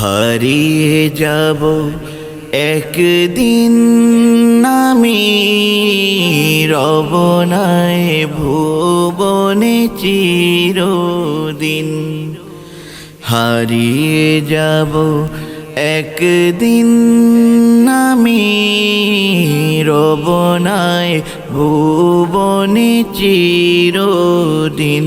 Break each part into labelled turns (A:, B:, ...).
A: হারিয়ে যাব একদিন নামি রবনায় ভুবনে চিরদিন। হারিয়ে যাব একদিন আমি রবনায় ভুবনে চিরদিন।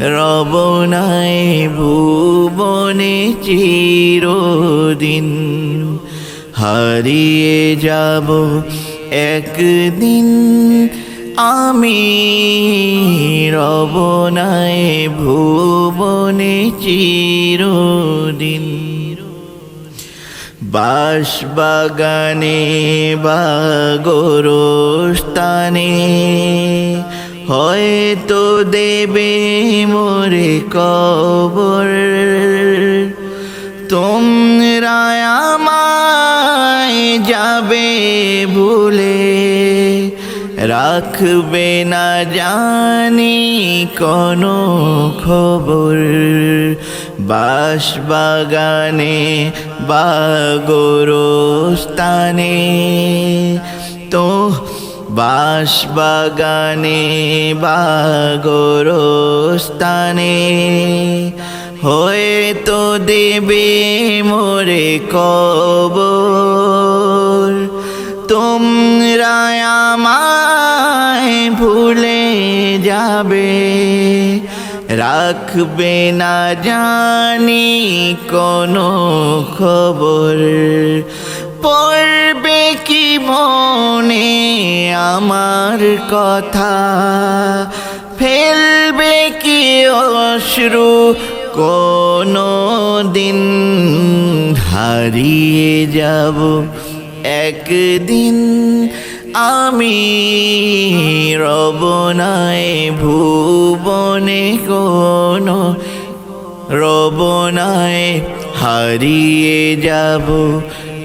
A: রবনায় ভুবনে চিরদিন। হারিয়ে যাব একদিন। আমি রবনায় ভুবনে চিরদিন। বাস বাগানে বা গোরস্তানে হয়তো দেবে মোরে কবর। তোমরা আমায় যাবে ভুলে। রাখবে না জানি কোনো খবর। বাস বাগানে বা গোরস্তানে তো বাস বাগানে বা গোরস্তানে হয়তো দেবে মোরে কবর। তোমরা আমায় ভুলে যাবে। রাখবে না জানি কোনো খবর। পড়বে কি মনে আমার কথা? ফেলবে কি অশ্রু কোনো দিন হারিয়ে যাব একদিন। আমি রবনায় ভুবনে কোনো। রবনায় হারিয়ে যাব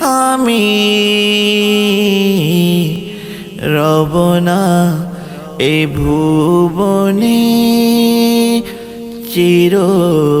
A: আমি রবনা এ ভুবনে চিরদিন।